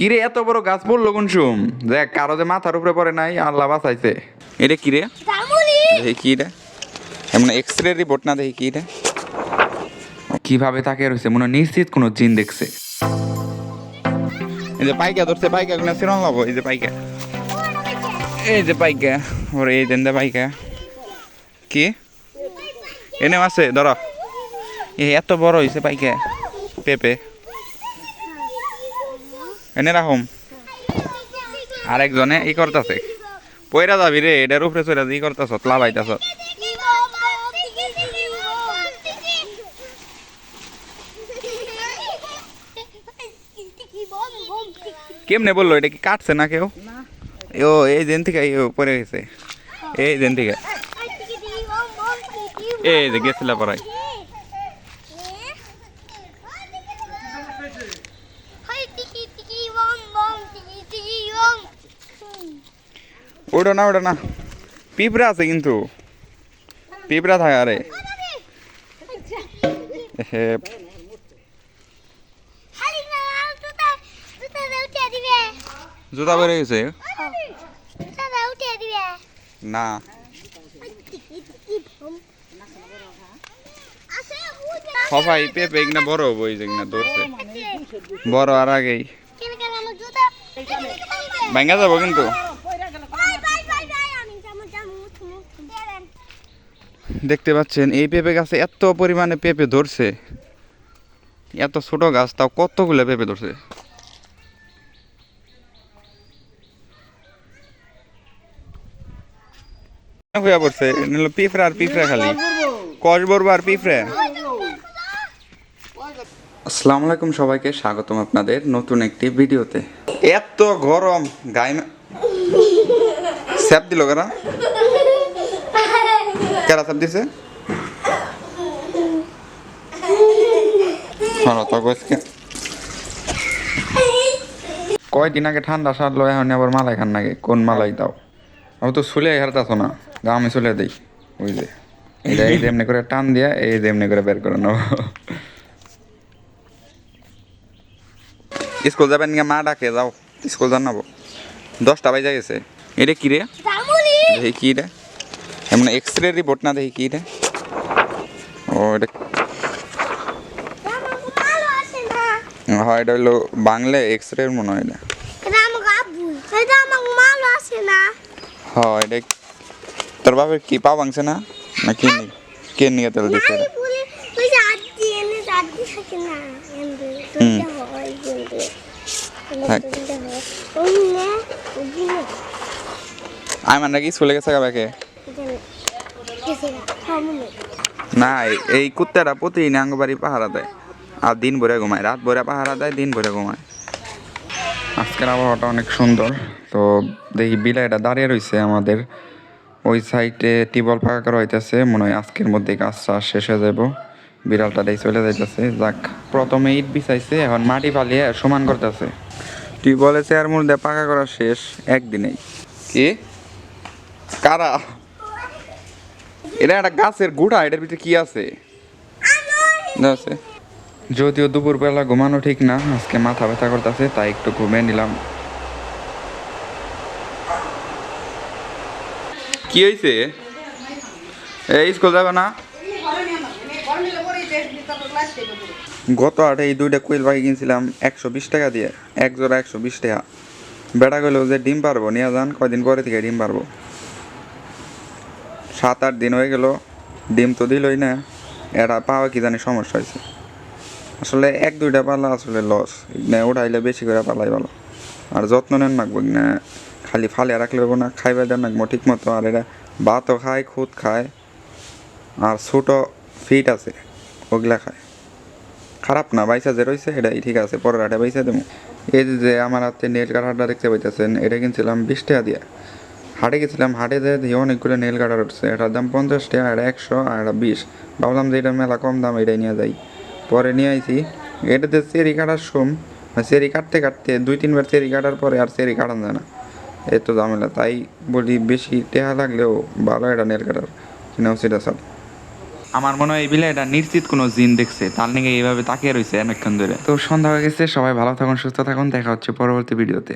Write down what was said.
কিরে এত বড় গাছ পড়ল সুম? দেখ কারও যে মাথার উপরে পড়ে নাই আল্লাহ বাঁচাইছে। এটা কিরে? দেখি কি রে এমন এক্স রে রিপোর্ট না দেখি কি রে কীভাবে তাকে রয়েছে মনে নিশ্চিত কোনো জিন দেখছে। এই যে পাইকা ধরছে পাইকা গুলো সিরন লাবো এই যে পাইকা। এই যে পাইকা ওরে এই দেন পাইকা। কি? এনে আছে ধর। এ এত বড় হয়েছে পাইকা পেঁপে। এনে রাখুম আরেকজনে ই করতেছে। পয়রা যাবি রে এটার উপরে চলে ই করতেছ লাভাইতেছ। কেমনে বলল এটা কি কাটছে না কেউ? ও এই দিন থেকে পরে গেছে। এই দিন থেকে। এই যে গেছিল পড়াই ওটা না ওটা না। পিঁপড়া আছে কিন্তু। পিঁপড়া থাকে, আরে। জুতা বেড়ে গেছে? না। সবাই পেঁপে এগুলো বড় হব, এই যেগুলো ধরছে। বড় আর আগেই। ভাঙ্গা যাব কিন্তু। দেখতে পাচ্ছেন, এই পেঁপে গাছে এত পরিমাণে পেঁপে ধরছে। এত ছোট গাছ, তাও কতগুলো পেঁপে ধরছে? পিঁপড়া খালি। আসসালামু আলাইকুম সবাইকে, স্বাগতম আপনাদের নতুন একটি ভিডিওতে। এত গরম মে- স্যাপ দিল কারা কারা স্যাপ দিছে? কয়দিন আগে ঠান্ডা সারলো এখন আবার মালাই খান নাকি? কোন মালাই দাও? আমি তো শুলে হারতাছো না। গা আমি শুলে দিই। ওই যে এটা এই যে এমনি করে টান দিয়া এই যে এমনি করে বের করে নেব স্কুল যাবেন নিয়ে মা ডাকে যাও। স্কুল জানাব দশটা বাজে গেছে। এটা কি রে? কি রে? এমন এক্স রে রিপোর্ট না দেখি, কি রে? ও, এটা হয়, এটা হলো বাংলা এক্স রে মনে হয় এটা। হয়, এটা তোর বাপের কি, পা ভাঙছে না? না কে নি কে নিয়ে তেল এটা? আই মানে কি স্কুলে গেছে গাবাকে না এই- কুত্তাটা প্রতিদিন আঙ্গবাড়ি পাহারা দেয়। আর দিন ভরে ঘুমায় রাত ভরে পাহারা দেয় দিন ভরে ঘুমায়। আজকের আবহাওয়াটা অনেক সুন্দর। তো দেখি বিলাইটা দাঁড়িয়ে রয়েছে আমাদের। ওই সাইডে টিবল ফাঁকা করা হইতেছে মনে হয় আজকের মধ্যে কাজ টাজ শেষ হয়ে যাব বিড়ালটা দিয়ে চলে যাইতেছে। যাক প্রথমে ইট বিছাইছে এখন মাটি ফালিয়ে সমান করতেছে। টিউবওয়েলের চেয়ার মধ্যে পাকা করা শেষ একদিনেই। কি? কারা? এটা একটা গাছের গুড়া এটার ভিতরে কি আছে? আছে। যদিও দুপুরবেলা ঘুমানো ঠিক না আজকে মাথা ব্যথা করতেছে তাই একটু ঘুমিয়ে নিলাম। কি হয়েছে এই স্কুল যাবে না? গত আটে এই দুইটা কুইল পাখি কিনছিলাম একশো বিশ টাকা দিয়ে। এক জোড়া একশো বিশ টাকা। বেড়া গেল যে ডিম পারব নিয়ে যান কয়দিন পরে থেকে ডিম পারব। সাত আট দিন হয়ে গেল, ডিম তো দিলই না। এটা পাওয়া কি জানি সমস্যা হয়েছে। আসলে এক, দুইটা পালা আসলে লস না, উঠাইলে বেশি করে পালাই ভালো। আর যত্ন নেন নাকবো না, খালি ফালে রাখলে না, খাইবার দেন নাকবো ঠিক মতো আর এটা ভাতও খায়, খুদ খায়। আর ছোটো ফিট আছে, ওগুলা খায়। খারাপ না, বাইসা যে রয়েছে এটাই ঠিক আছে, পরের হাটে বাইসা দেবো। এই যে- আমার হাতে নেল কাটারটা দেখতে পাইতেছেন, এটা কিনছিলাম বিশ টাকা দিয়ে। হাটে গেছিলাম হাটে যে দিয়ে অনেকগুলো নেল কাটার উঠছে। এটার দাম পঞ্চাশ টাকা এটা একশো আর এটা বিশ। ভাবলাম যে এটা মেলা কম দাম এটাই নিয়ে যাই। পরে নিয়ে আইছি। এটাতে চেরি কাটার সোম চেরি কাটতে কাটতে দুই তিনবার চেরি কাটার পরে আর চেরি কাটান যায় না। এই তো ঝামেলা তাই বলি বেশি টেহা লাগলেও ভালো এটা নেল কাটার। কিনা উচিত আছে আমার মনে হয় এই বিলে এটা নিশ্চিত কোনো জিন দেখছে। তার নিয়ে এইভাবে তাকিয়ে রয়েছে অনেকক্ষণ ধরে। তো সন্ধ্যা হয়ে গেছে সবাই ভালো থাকুন সুস্থ থাকুন। দেখা হচ্ছে পরবর্তী ভিডিওতে।